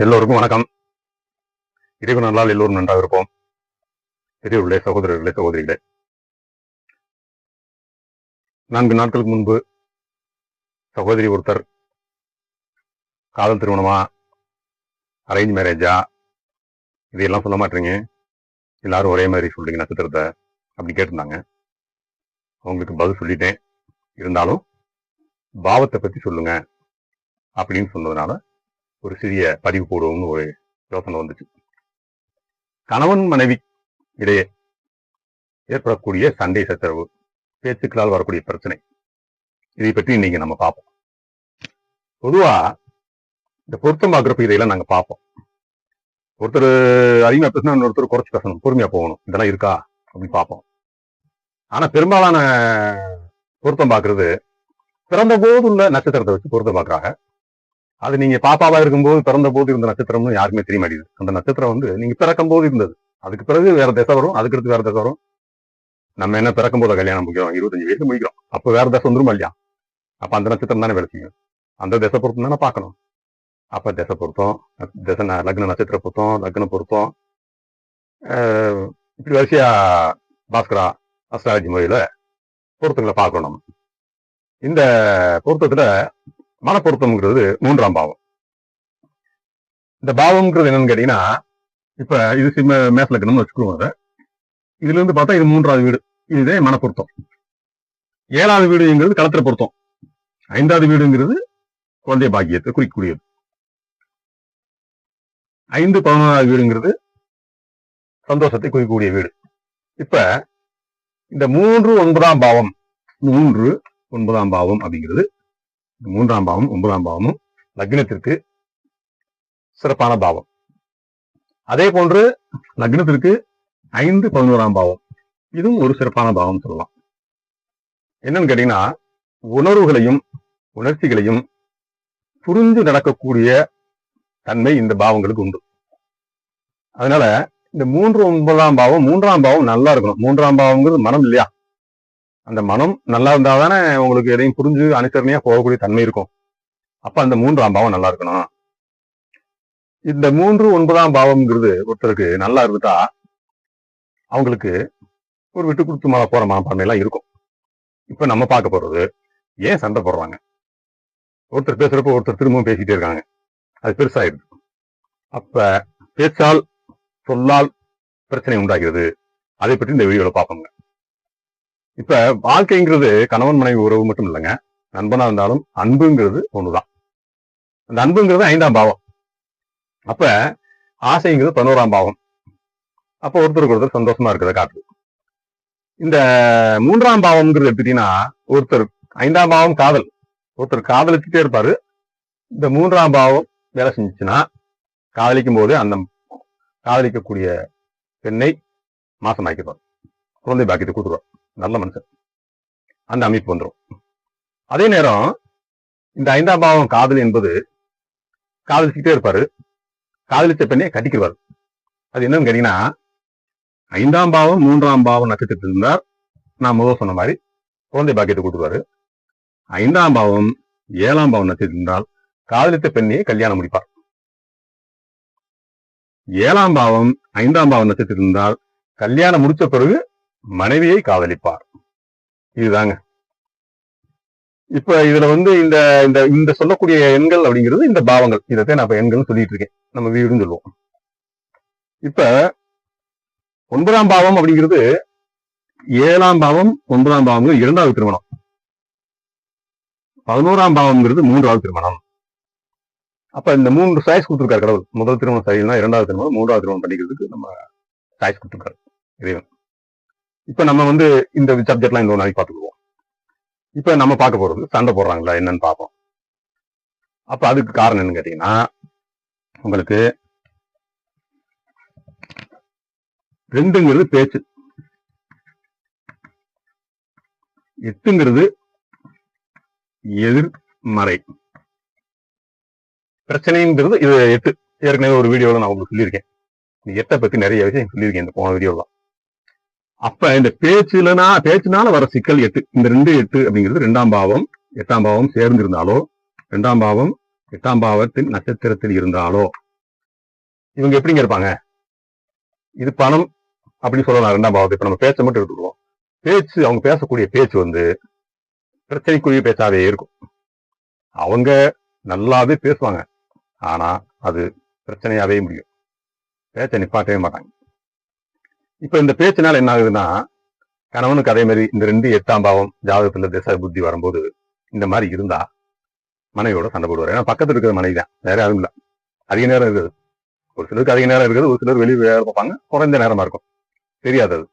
எல்லோருக்கும் வணக்கம். இறைவன் நல்லால் எல்லோரும் நன்றாக இருப்போம். பெரியவர்களே சகோதரர்களே சகோதரிகளே. நான்கு நாட்களுக்கு முன்பு சகோதரி ஒருத்தர் காதல் திருமணமா அரேஞ்ச் மேரேஜா இதையெல்லாம் சொல்ல மாட்டீங்க எல்லாரும் ஒரே மாதிரி சொல்றீங்க நட்சத்திரத்தை. அப்படி கேட்டிருந்தாங்க. அவங்களுக்கு பதில் சொல்லிட்டேன். இருந்தாலும் பாவத்தை பத்தி சொல்லுங்க. அப்படின்னு சொன்னதுனால ஒரு சிறிய பதிவு போடுவோம்னு ஒரு யோசனை வந்துச்சு. கணவன் மனைவி இடையே ஏற்படக்கூடிய சண்டை சச்சரவு பேச்சுக்களால் வரக்கூடிய பிரச்சனை இதை பற்றி இன்னைக்கு நம்ம பார்ப்போம். பொதுவா இந்த பொருத்தம் பார்க்குறப்ப இதையெல்லாம் நாங்க பார்ப்போம். ஒருத்தர் அதிகமா பேசினா இன்னொருத்தர் குறைச்சி பேசணும் பொறுமையா போகணும் இதெல்லாம் இருக்கா அப்படின்னு பார்ப்போம். ஆனா பெரும்பாலான பொருத்தம் பார்க்கறது பிறந்த போது உள்ள நட்சத்திரத்தை வச்சு பொருத்தம் பார்க்கறாங்க. அது நீங்க பாப்பாவா இருக்கும்போது பிறந்த போது இருந்த நட்சத்திரம்னு யாருமே தெரிய மாட்டேங்குது அந்த நட்சத்திரம் வந்து நீங்க பிறக்கும் போது இருந்தது. அதுக்கு பிறகு வேற திசை வரும் அதுக்கு அடுத்து வேற திசை வரும். நம்ம என்ன பிறக்கும் போது கல்யாணம் முடிக்கிறோம் இருபத்தஞ்சு வயசு முடிக்கிறோம். அப்ப வேற திசை வந்துரும் இல்லையா? அப்ப அந்த நட்சத்திரம் தானே வேலை செய்யும் அந்த திசை பொருத்தம் தானே பார்க்கணும். அப்ப திசை பொருத்தம் திசை லக்ன நட்சத்திர பொருத்தம் லக்ன பொருத்தம் ஆஹ் இப்படி வரிசையா பாஸ்கரா அஸ்ட்ராலஜி முறையில பொருத்தங்களை பார்க்கணும். நம்ம இந்த பொருத்தத்துல மனப்பொருத்தம்ங்கிறது மூன்றாம் பாவம். இந்த பாவம்ங்கிறது என்னன்னு கேட்டீங்கன்னா இப்ப இது சிம்ம மேச வச்சுக்கோங்க இதுல இருந்து பார்த்தா இது மூன்றாவது வீடு. இதுதே மனப்பொருத்தம். ஏழாவது வீடுங்கிறது களத்துல பொருத்தம். ஐந்தாவது வீடுங்கிறது குழந்தை பாக்கியத்தை குறிக்கக்கூடியது. ஐந்து பதினொன்றாவது வீடுங்கிறது சந்தோஷத்தை குறிக்கக்கூடிய வீடு. இப்ப இந்த மூன்று ஒன்பதாம் பாவம் மூன்று ஒன்பதாம் பாவம் அப்படிங்கிறது மூன்றாம் பாவம் ஒன்பதாம் பாவமும் லக்னத்திற்கு சிறப்பான பாவம். அதே போன்று லக்னத்திற்கு ஐந்து பதினோராம் பாவம். இதுவும் ஒரு சிறப்பான பாவம் சொல்லலாம். என்னன்னு கேட்டீங்கன்னா உணர்வுகளையும் உணர்ச்சிகளையும் புரிந்து நடக்கக்கூடிய தன்மை இந்த பாவங்களுக்கு உண்டு. அதனால இந்த மூன்று ஒன்பதாம் பாவம் மூன்றாம் பாவம் நல்லா இருக்கணும். மூன்றாம் பாவங்கிறது மனம் இல்லையா? அந்த மனம் நல்லா இருந்தா தானே உங்களுக்கு எதையும் புரிஞ்சு அனுசரணையா போகக்கூடிய தன்மை இருக்கும். அப்ப அந்த மூன்றாம் பாவம் நல்லா இருக்கணும். இந்த மூன்று ஒன்பதாம் பாவம்ங்கிறது ஒருத்தருக்கு நல்லா இருந்துட்டா அவங்களுக்கு ஒரு விட்டு கொடுத்து மா- போற மனப்பான்மையெல்லாம் இருக்கும். இப்ப நம்ம பார்க்க போறது ஏன் சண்டை போடுறாங்க? ஒருத்தர் பேசுறப்ப ஒருத்தர் திரும்பவும் பேசிட்டே இருக்காங்க. அது பெருசாயிருது அப்ப பேச்சால் சொல்லால் பிரச்சனை உண்டாகிறது. அதை பற்றி இந்த வீடியோல பார்ப்போங்க இப்ப வாழ்க்கைங்கிறது கணவன் மனைவி உறவு மட்டும் இல்லைங்க. நண்பனா இருந்தாலும் அன்புங்கிறது ஒண்ணுதான். அந்த அன்புங்கிறது ஐந்தாம் பாவம். அப்ப ஆசைங்கிறது பதினோராம் பாவம். அப்ப ஒருத்தருக்கு ஒருத்தர் சந்தோஷமா இருக்கிறத காட்டுது. இந்த மூன்றாம் பாவம்ங்கிறது எப்படின்னா ஒருத்தர் ஐந்தாம் பாவம் காதல். ஒருத்தர் காதலிச்சுட்டே இருப்பாரு. இந்த மூன்றாம் பாவம் வேலை செஞ்சுச்சுன்னா காதலிக்கும் போது அந்த காதலிக்கக்கூடிய பெண்ணை மாசமாக்கிடுவார். குழந்தை பாக்கியத்தை கொடுத்துருவார். நல்ல மனுஷன். அந்த அமைப்பு வந்துடும் அதே நேரம் இந்த ஐந்தாம் பாவம் காதல் என்பது காதலிச்சுக்கிட்டே இருப்பாரு. காதலிச்ச பெண்ணே கட்டிக்குவார் அது என்னன்னு கேட்டீங்கன்னா ஐந்தாம் பாவம் மூன்றாம் பாவம் நட்சத்திரத்தில் இருந்தார். நான் முதல் சொன்ன மாதிரி குழந்தை பாக்கியத்தை கொடுத்துருவாரு. ஐந்தாம் பாவம் ஏழாம் பாவம் நட்சத்திரத்தில் இருந்தால் காதலித்த பெண்ணையே கல்யாணம் முடிப்பார். ஏழாம் பாவம் ஐந்தாம் பாவம் நட்சத்திரத்தில் இருந்தால் கல்யாணம் முடிச்ச பிறகு மனைவியை காதலிப்பார். இதுதாங்க. இப்ப இதுல வந்து இந்த இந்த இந்த சொல்லக்கூடிய எண்கள் அப்படிங்கிறது இந்த பாவங்கள். இதைத்தான் நான் இப்ப எண்கள்னு சொல்லிட்டு இருக்கேன் நம்ம வீடுன்னு சொல்லுவோம். இப்ப ஒன்பதாம் பாவம் அப்படிங்கிறது ஏழாம் பாவம் ஒன்பதாம் பாவம் இரண்டாவது திருமணம். பதினோராம் பாவம்ங்கிறது மூன்றாவது திருமணம். அப்ப இந்த மூன்று சாய்ஸ் கொடுத்துருக்காரு கடவுள். முதல் திருமணம் சரியில்லைன்னா இரண்டாவது திருமணம் மூன்றாவது திருமணம் பண்ணிக்கிறதுக்கு நம்ம சாய்ஸ் கொடுத்துருக்காரு. இறைவன். இப்ப நம்ம வந்து இந்த சப்ஜெக்ட்லாம் இந்த நாளைக்கு பார்த்துக்குவோம் இப்ப நம்ம பார்க்க போறது சண்டை போடுறாங்களா என்னன்னு பார்ப்போம். அப்ப அதுக்கு காரணம் என்னன்னு கேட்டீங்கன்னா உங்களுக்கு ரெண்டுங்கிறது பேச்சு. எட்டுங்கிறது எதிர்மறை. பிரச்சனைங்கிறது இது எட்டு. ஏற்கனவே ஒரு வீடியோவில் நான் உங்களுக்கு சொல்லியிருக்கேன். எட்டை பத்தி நிறைய விஷயம் சொல்லியிருக்கேன் இந்த போன வீடியோல அப்ப இந்த பேச்சுலனா பேச்சுனால வர சிக்கல் எட்டு. இந்த ரெண்டு எட்டு அப்படிங்கிறது ரெண்டாம் பாவம் எட்டாம் பாவம் சேர்ந்து இருந்தாலோ ரெண்டாம் பாவம் எட்டாம் பாவத்தின் நட்சத்திரத்தில் இருந்தாலோ. இவங்க எப்படிங்க இருப்பாங்க? இது பணம் அப்படின்னு சொல்லலாம் ரெண்டாம் பாவத்தை. இப்ப நம்ம பேச்ச மட்டும் எடுத்துக்குவோம். பேச்சு அவங்க பேசக்கூடிய பேச்சு வந்து பிரச்சனைக்குரிய பேச்சாவே இருக்கும். அவங்க நல்லாவே பேசுவாங்க. ஆனா அது பிரச்சனையாவே முடியும். பேச்சை நிப்பாட்டவே மாட்டாங்க. இப்ப இந்த பேச்சினால என்ன ஆகுதுன்னா கணவனுக்கு அதே மாதிரி இந்த ரெண்டு எட்டாம் பாவம் ஜாதகத்துல திசை புத்தி வரும்போது இந்த மாதிரி இருந்தா மனைவியோட சண்டை போடுவார். ஏன்னா பக்கத்துல இருக்கிற மனைவி தான். வேற யாரும் இல்ல. அதிக நேரம் இருக்குது. ஒரு சிலருக்கு அதிக நேரம் இருக்குது. ஒரு சிலர் வெளியே வேலை பார்ப்பாங்க. குறைந்த நேரமா இருக்கும். தெரியாதது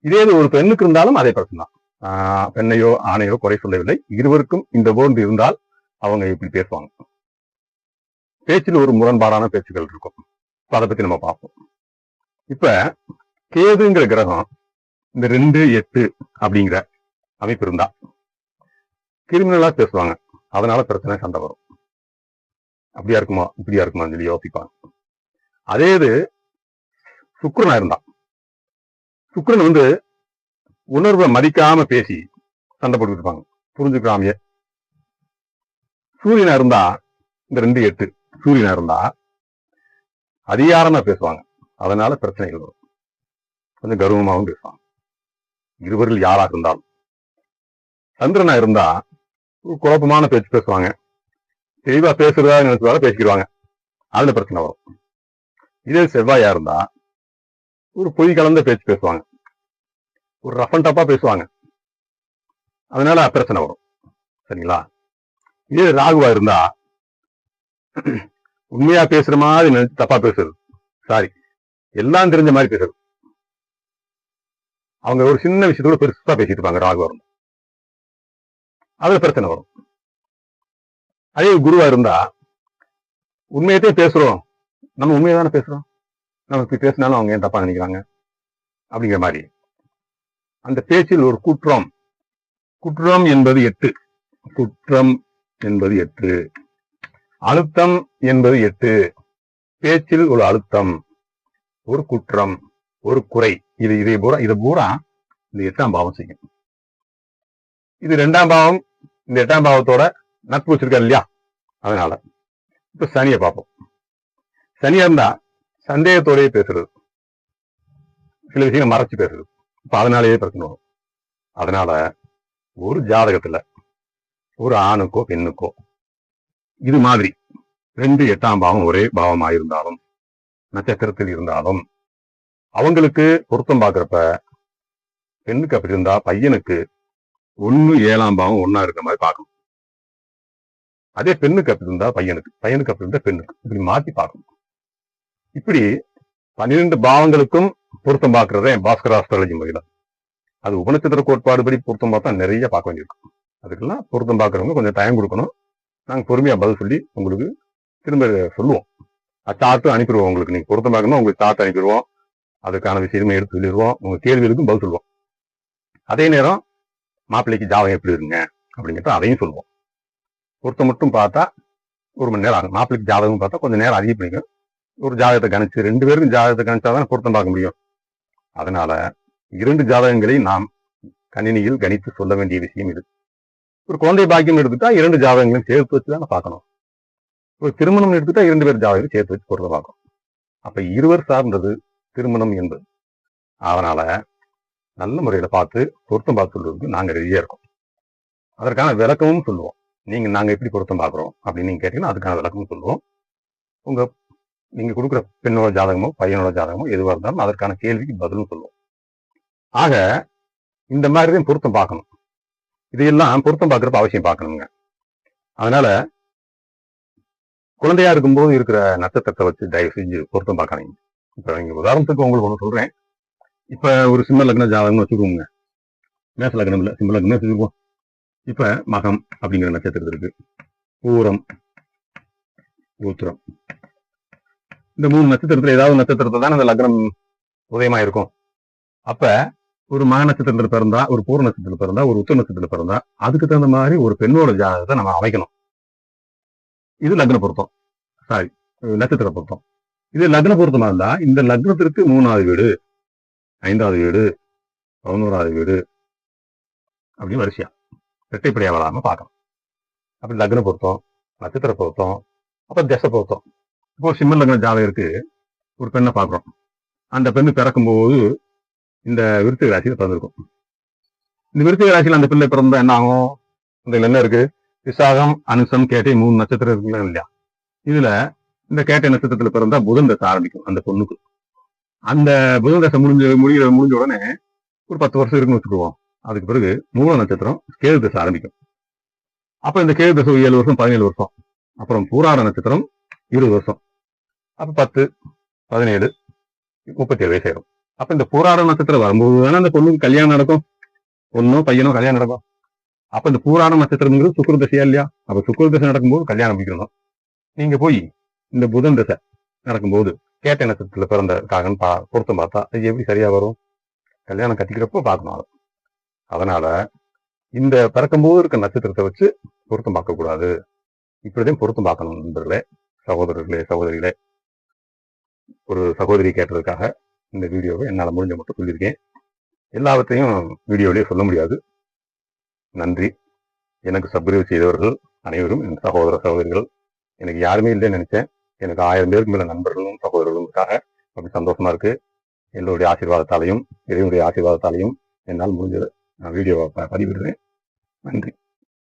இதே இது ஒரு பெண்ணுக்கு இருந்தாலும் அதே பிரச்சனை தான் ஆஹ் பெண்ணையோ ஆணையோ குறை சொல்லவில்லை. இருவருக்கும் இந்த போன்று இருந்தால் அவங்க இப்படி பேசுவாங்க. பேச்சில் ஒரு முரண்பாடான பேச்சுகள் இருக்கும். இப்ப அதை பத்தி நம்ம பார்ப்போம். இப்ப கேதுங்கிற கிரகம் இந்த ரெண்டு எட்டு அப்படிங்கிற அமைப்பு இருந்தா கிரிமினலா பேசுவாங்க. அதனால பிரச்சனை சண்டை வரும். அப்படியா இருக்குமா? இப்படியா இருக்குமான்னு சொல்லி யோசிப்பாங்க. அதே இது சுக்கிரனா இருந்தா. சுக்கரன் வந்து உணர்வை மதிக்காம பேசி சண்டை போட்டு இருப்பாங்க. புரிஞ்சுக்கிறாமையே சூரியனா இருந்தா இந்த ரெண்டு எட்டு சூரியனா இருந்தா அதிகாரமா பேசுவாங்க. அதனால பிரச்சனைகள் வரும். கொஞ்சம் கர்வமாகவும் பேசுவாங்க இருவரில் யாராக இருந்தாலும். சந்திரனா இருந்தா ஒரு குழப்பமான பேச்சு பேசுவாங்க. தெளிவா பேசுறதா நினைச்சதால பேசிக்கிடுவாங்க. அதுல பிரச்சனை வரும். இதே செவ்வாயா இருந்தா ஒரு பொய் கலந்த பேச்சு பேசுவாங்க. ஒரு ரஃப் அண்ட் டப்பா பேசுவாங்க. அதனால பிரச்சனை வரும். சரிங்களா? இதே ராகுவா இருந்தா உண்மையா பேசுற மாதிரி நினைச்சு தப்பா பேசுறது. சாரி. எல்லாம் தெரிஞ்ச மாதிரி பேசுறது. அவங்க ஒரு சின்ன விஷயத்தோட பெருசா பேசிட்டு இருப்பாங்க ராகுவா இருந்தா அதுல பிரச்சனை வரும். அதே குருவா இருந்தா உண்மையத்தே பேசுறோம். நம்ம உண்மையை தானே பேசுறோம். நம்ம இப்படி பேசினாலும் அவங்க ஏன் தப்பா நினைக்கிறாங்க? அப்படிங்கிற மாதிரி. அந்த பேச்சில் ஒரு குற்றம். குற்றம் என்பது எட்டு. குற்றம் என்பது எட்டு. அழுத்தம் என்பது எட்டு. பேச்சில் ஒரு அழுத்தம் ஒரு குற்றம் ஒரு குறை. இது இதை பூரா இதை பூரா இந்த எட்டாம் பாவம் செய்யும். இது ரெண்டாம் பாவம் இந்த எட்டாம் பாவத்தோட நட்பு வச்சிருக்காரு இல்லையா? அதனால. இப்ப சனியை பார்ப்போம். சனியா இருந்தா சந்தேகத்தோடயே பேசுறது. சில விஷயங்கள் மறைச்சு பேசுறது. இப்ப அதனாலேயே பிரச்சனை வரும். அதனால ஒரு ஜாதகத்துல ஒரு ஆணுக்கோ பெண்ணுக்கோ இது மாதிரி ரெண்டு எட்டாம் பாவம் ஒரே பாவமாயிருந்தாலும் நட்சத்திரத்தில் இருந்தாலும் அவங்களுக்கு பொருத்தம் பார்க்குறப்ப பெண்ணுக்கு அப்படி இருந்தா பையனுக்கு ஒண்ணு ஏழாம் பாவம் ஒன்னா இருக்கிற மாதிரி பார்க்கணும். அதே பெண்ணுக்கு அப்படி இருந்தா பையனுக்கு பையனுக்கு அப்படி இருந்தா பெண்ணுக்கு. இப்படி மாத்தி பார்க்கணும். இப்படி பன்னிரெண்டு பாவங்களுக்கும் பொருத்தம் பார்க்கறதே பாஸ்கர் ஆஸ்ட்ராலஜி முறையில அது உபநட்சத்திர கோட்பாடு படி பொருத்தம் பார்த்தா நிறைய பார்க்க வேண்டியிருக்கும். அதுக்கெல்லாம் பொருத்தம் பார்க்குறவங்க கொஞ்சம் டைம் கொடுக்கணும். நாங்க பொறுமையா பதில் சொல்லி உங்களுக்கு திரும்ப சொல்லுவோம். சார்ட்டு அனுப்பிடுவோம் உங்களுக்கு. நீங்க பொருத்தம் பார்க்கணும் உங்களுக்கு சார்ட் அனுப்பிடுவோம். அதுக்கான விஷயமே எடுத்து சொல்லிடுவோம் உங்க கேள்விகளுக்கும் பதில் சொல்லுவோம். அதே நேரம் மாப்பிள்ளைக்கு ஜாதகம் எப்படி இருங்க அப்படிங்கிறத அதையும் சொல்லுவோம். ஒருத்த மட்டும் பார்த்தா ஒரு மணி நேரம் ஆகும். மாப்பிள்ளைக்கு ஜாதகம் பார்த்தா கொஞ்சம் நேரம் அதிகம் பிடிக்கும் ஒரு ஜாதகத்தை கணிச்சு ரெண்டு பேருக்கும் ஜாதகத்தை கணிச்சாதான் பொருத்தம் பார்க்க முடியும். அதனால இரண்டு ஜாதகங்களை நாம் கணினியில் கணித்து சொல்ல வேண்டிய விஷயம் இது. ஒரு குழந்தை பாக்கியம் எடுத்துட்டா இரண்டு ஜாதகங்களையும் சேர்த்து வச்சு தான் பார்க்கணும். ஒரு திருமணம் எடுத்துட்டா இரண்டு பேர் ஜாதகம் சேர்த்து வச்சு பொருத்தம் பார்க்கணும். அப்ப இருவர் சார்ந்தது திருமணம் என்பது அதனால நல்ல முறையில பார்த்து பொருத்தம் பார்த்து சொல்றதுக்கு நாங்க ரெடியா இருக்கோம். அதற்கான விளக்கமும் சொல்லுவோம். நீங்க நாங்க எப்படி பொருத்தம் பார்க்குறோம் அப்படின்னு நீங்க கேட்டீங்கன்னா அதுக்கான விளக்கமும் சொல்லுவோம். உங்க நீங்க கொடுக்குற பெண்ணோட ஜாதகமோ பையனோட ஜாதகமோ எதுவாக இருந்தாலும் அதற்கான கேள்விக்கு பதிலும் சொல்லுவோம். ஆக இந்த மாதிரி தான் பொருத்தம் பார்க்கணும். இதையெல்லாம் பொருத்தம் பார்க்குறப்ப அவசியம் பார்க்கணுங்க. அதனால குழந்தையா இருக்கும்போது இருக்கிற நட்சத்திரத்தை வச்சு தயவு செஞ்சு பொருத்தம் பார்க்கணுங்க இப்போ இங்க உதாரணத்துக்கு உங்களுக்கு ஒன்று சொல்றேன். இப்ப ஒரு சிம்ம லக்ன ஜாதகம்னு வச்சுக்கோங்க. மேச லக்னம் இல்லை சிம்ம லக்னம் வச்சுக்குவோம் இப்ப மகம் அப்படிங்கிற நட்சத்திரத்து இருக்கு. பூரம் உத்திரம். இந்த மூணு நட்சத்திரத்துல ஏதாவது நட்சத்திரத்தை தான் அந்த லக்னம் உதயமா இருக்கும் அப்ப ஒரு மக நட்சத்திரத்தில் பிறந்தா ஒரு பூர நட்சத்திரத்தில் பிறந்தா ஒரு உத்தர நட்சத்திரத்தில் பிறந்தா அதுக்கு தகுந்த மாதிரி ஒரு பெண்ணோட ஜாதகத்தை நம்ம அமைக்கணும். இது லக்ன பொருத்தம். சாரி நட்சத்திர பொருத்தம். இது லக்ன பொருத்தமா இருந்தா இந்த லக்னத்திற்கு மூணாவது வீடு ஐந்தாவது வீடு பதினோராவது வீடு அப்படின்னு வரிசையா. இரட்டைப்படியா வராம பார்க்கணும். அப்படி லக்ன பொருத்தம் நட்சத்திர பொருத்தம் அப்புறம் திசை பொருத்தம். இப்போ சிம்ம லக்ன இருக்கு. ஒரு பெண்ணை பார்க்குறோம். அந்த பெண்ணு பிறக்கும்போது இந்த விருச்சிக ராசியில் பிறந்திருக்கும். இந்த விருச்சிக ராசியில் அந்த பிள்ளை பிறந்தா என்ன ஆகும்? அதுல என்ன இருக்கு? விசாகம் அனுசம் கேட்டை மூணு நட்சத்திரம் இருக்குல்ல இல்லையா? இதுல இந்த கேட்ட நட்சத்திரத்துல பிறந்தா புதன் தசை ஆரம்பிக்கும் அந்த பொண்ணுக்கு. அந்த புதன் தசை முடிஞ்ச முடிகிற முடிஞ்ச உடனே ஒரு பத்து வருஷம் இருக்குன்னு வச்சுக்குவோம். அதுக்கு பிறகு மூல நட்சத்திரம் கேது தசை ஆரம்பிக்கும். அப்ப இந்த கேது தசை ஏழு வருஷம் பதினேழு வருஷம். அப்புறம் பூராட நட்சத்திரம் இருபது வருஷம். அப்ப பத்து பதினேழு முப்பத்தி ஏழு வயசு அப்ப இந்த பூராட நட்சத்திரம் வரும்போது தானே அந்த பொண்ணுக்கு கல்யாணம் நடக்கும். பொண்ணோ பையனோ கல்யாணம் நடக்கும். அப்ப இந்த பூராட நட்சத்திரம்ங்கிறது சுக்கர தசையா இல்லையா? அப்ப சுக்கர தசை நடக்கும்போது கல்யாணம் முடிக்கணும். நீங்க போய் இந்த புதன் தசை நடக்கும்போது கேட்ட நட்சத்திரத்துல பிறந்தக்காகன்னு பா பொருத்தம் பார்த்தா அது எப்படி சரியா வரும்? கல்யாணம் கட்டிக்கிறப்போ பார்க்கணும் அதை. அதனால இந்த பிறக்கும்போது இருக்க நட்சத்திரத்தை வச்சு பொருத்தம் பார்க்கக்கூடாது இப்படிதான் பொருத்தம் பார்க்கணும் நண்பர்களே சகோதரர்களே சகோதரிகளே. ஒரு சகோதரி கேட்டதுக்காக இந்த வீடியோவை என்னால் முடிஞ்ச மட்டும் சொல்லியிருக்கேன். எல்லாவற்றையும் வீடியோவிலேயே சொல்ல முடியாது. நன்றி. எனக்கு சப்ஸ்கிரைப் செய்தவர்கள் அனைவரும் என் சகோதர சகோதரிகள். எனக்கு யாருமே இல்லைன்னு நினைச்சேன். எனக்கு ஆயிரம் பேருக்கு மேல நண்பர்களும் சகோதரர்களும் இருக்காங்க. ரொம்ப சந்தோஷமா இருக்கு. எல்லோருடைய ஆசீர்வாதத்தாலையும் இறைவனுடைய ஆசீர்வாதத்தாலையும் என்னால் முடிஞ்சது நான் வீடியோவை ப- பதிவிடுறேன். நன்றி.